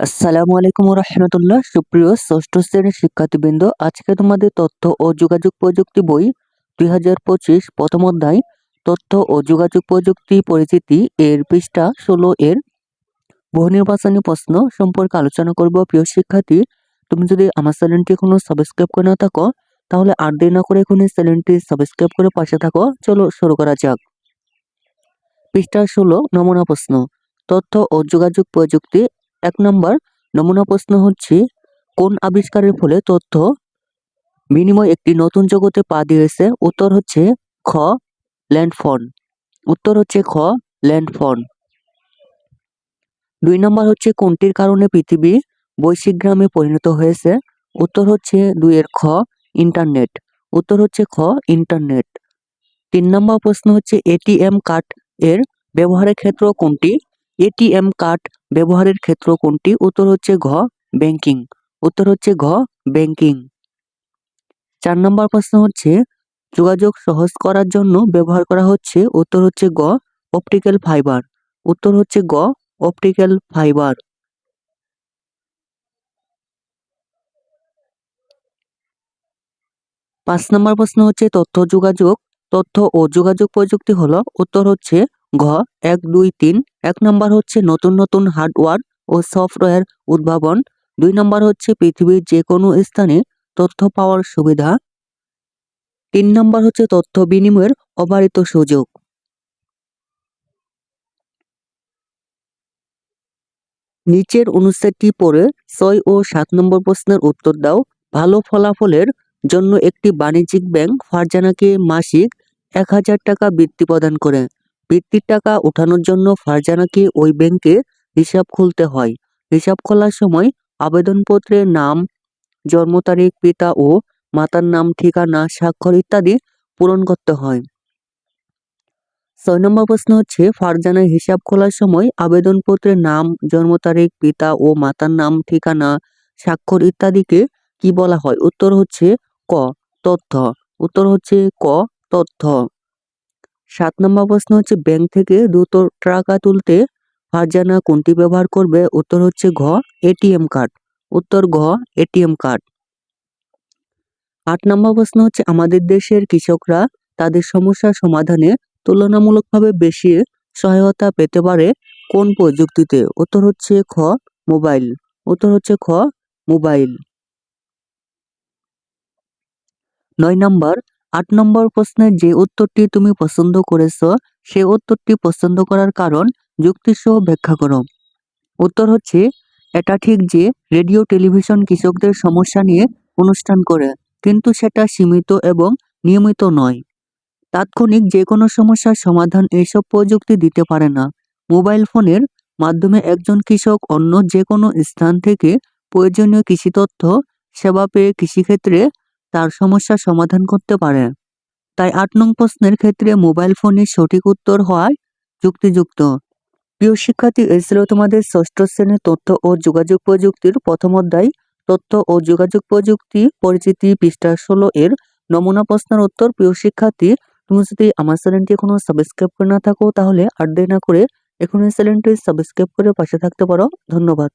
আসসালামু আলাইকুম রহমতুল্লাহ সুপ্রিয় ষষ্ঠ শ্রেণির শিক্ষার্থীবৃন্দ, আজকে তোমাদের তথ্য ও যোগাযোগ প্রযুক্তি বই দুই হাজার পঁচিশ প্রথম অধ্যায়, তথ্য ও যোগাযোগ প্রযুক্তি পরিচিতি এর পৃষ্ঠা ষোলো এর বহু নির্বাচনী প্রশ্ন সম্পর্কে আলোচনা করব। প্রিয় শিক্ষার্থী, তুমি যদি আমার চ্যানেলটি এখনও সাবস্ক্রাইব করে না থাকো, তাহলে আর দেরি না করে এখন এই চ্যানেলটি সাবস্ক্রাইব করে পাশে থাকো। চলো শুরু করা যাক। পৃষ্ঠা ষোলো, নমুনা প্রশ্ন। তথ্য ও যোগাযোগ প্রযুক্তি এক নম্বর নমুনা প্রশ্ন হচ্ছে, কোন আবিষ্কারের ফলে তথ্য বিনিময় একটি নতুন জগতে পা দিয়েছে? উত্তর হচ্ছে খ ল্যান্ডফোন উত্তর হচ্ছে খ ল্যান্ডফোন দুই নম্বর হচ্ছে কোনটির কারণে পৃথিবী বৈশ্বিক গ্রামে পরিণত হয়েছে? উত্তর হচ্ছে দুইয়ের খ, ইন্টারনেট। উত্তর হচ্ছে খ, ইন্টারনেট। তিন নম্বর প্রশ্ন হচ্ছে এটিএম কার্ড এর ব্যবহারের ক্ষেত্র কোনটি? এটিএম কার্ড ব্যবহারের ক্ষেত্র কোনটি? উত্তর হচ্ছে ঘ, ব্যাংকিং। উত্তর হচ্ছে ঘ, ব্যাংকিং। চার নম্বর প্রশ্ন হচ্ছে, যোগাযোগ সহজ করার জন্য ব্যবহার করা হচ্ছে, উত্তর হচ্ছে গ, অপটিক্যাল ফাইবার। উত্তর হচ্ছে গ, অপটিক্যাল ফাইবার। পাঁচ নম্বর প্রশ্ন হচ্ছে, তথ্য যোগাযোগ, তথ্য ও যোগাযোগ প্রযুক্তি হলো, উত্তর হচ্ছে ঘ, এক, দুই, তিন। এক নম্বর হচ্ছে নতুন নতুন হার্ডওয়্যার ও সফটওয়্যার উদ্ভাবন। দুই নম্বর হচ্ছে পৃথিবীর যে কোনো স্থানে তথ্য পাওয়ার সুবিধা। তিন নম্বর হচ্ছে তথ্য বিনিময়ের অবারিত সুযোগ। নিচের অনুচ্ছেদটি পড়ে ছয় ও সাত নম্বর প্রশ্নের উত্তর দাও। ভালো ফলাফলের জন্য একটি বাণিজ্যিক ব্যাংক ফারজানাকে মাসিক এক হাজার টাকা বৃত্তি প্রদান করে। বৃত্তির টাকা ওঠানোর জন্য ফারজানাকে ওই ব্যাংকে হিসাব খুলতে হয়। হিসাব খোলার সময় আবেদনপত্রের নাম, জন্ম তারিখ, পিতা ও মাতার নাম, ঠিকানা, স্বাক্ষর ইত্যাদি পূরণ করতে হয়। ছয় নম্বর প্রশ্ন হচ্ছে, ফারজানার হিসাব খোলার সময় আবেদনপত্রের নাম, জন্ম তারিখ, পিতা ও মাতার নাম, ঠিকানা, স্বাক্ষর ইত্যাদিকে কি বলা হয়? উত্তর হচ্ছে ক, তথ্য। উত্তর হচ্ছে ক, তথ্য। সাত নম্বর প্রশ্ন হচ্ছে ব্যাংক থেকে দ্রুত টাকা তুলতে ফারজানা কোনটি ব্যবহার করবে? উত্তর হচ্ছে ঘ এটিএম কার্ড উত্তর ঘ এটিএম কার্ড আট নম্বর প্রশ্ন হচ্ছে, আমাদের দেশের কৃষকরা তাদের সমস্যার সমাধানে তুলনামূলকভাবে বেশি সহায়তা পেতে পারে কোন প্রযুক্তিতে? উত্তর হচ্ছে খ, মোবাইল। উত্তর হচ্ছে খ, মোবাইল। নয় নম্বর আট নম্বর প্রশ্নের যে উত্তরটি তুমি পছন্দ করেছ, সে উত্তরটি পছন্দ করার কারণ যুক্তিসহ ব্যাখ্যা করো। উত্তর হচ্ছে, এটা ঠিক যে রেডিও, টেলিভিশন কৃষকদের সমস্যা নিয়ে অনুষ্ঠান করে, কিন্তু সেটা সীমিত এবং নিয়মিত নয়। তাৎক্ষণিক যে কোনো সমস্যার সমাধান এইসব প্রযুক্তি দিতে পারে না। মোবাইল ফোনের মাধ্যমে একজন কৃষক অন্য যে কোনো স্থান থেকে প্রয়োজনীয় কৃষি তথ্য সেবা পেয়ে কৃষিক্ষেত্রে তার সমস্যার সমাধান করতে পারে। তাই আট নং প্রশ্নের ক্ষেত্রে মোবাইল ফোনের সঠিক উত্তর হওয়ায় যুক্তিযুক্ত। প্রিয় শিক্ষার্থী, এই ছিল তোমাদের ষষ্ঠ শ্রেণির তথ্য ও যোগাযোগ প্রযুক্তির প্রথম অধ্যায়। তথ্য ও যোগাযোগ প্রযুক্তি পরিচিতি পৃষ্ঠা ষোলো এর নমুনা প্রশ্নের উত্তর। প্রিয় শিক্ষার্থী, তুমি যদি আমার চ্যানেলটি এখনও সাবস্ক্রাইব করে না থাকো, তাহলে আর দেরি না করে এখনই চ্যানেলটি সাবস্ক্রাইব করে পাশে থাকতে পারো। ধন্যবাদ।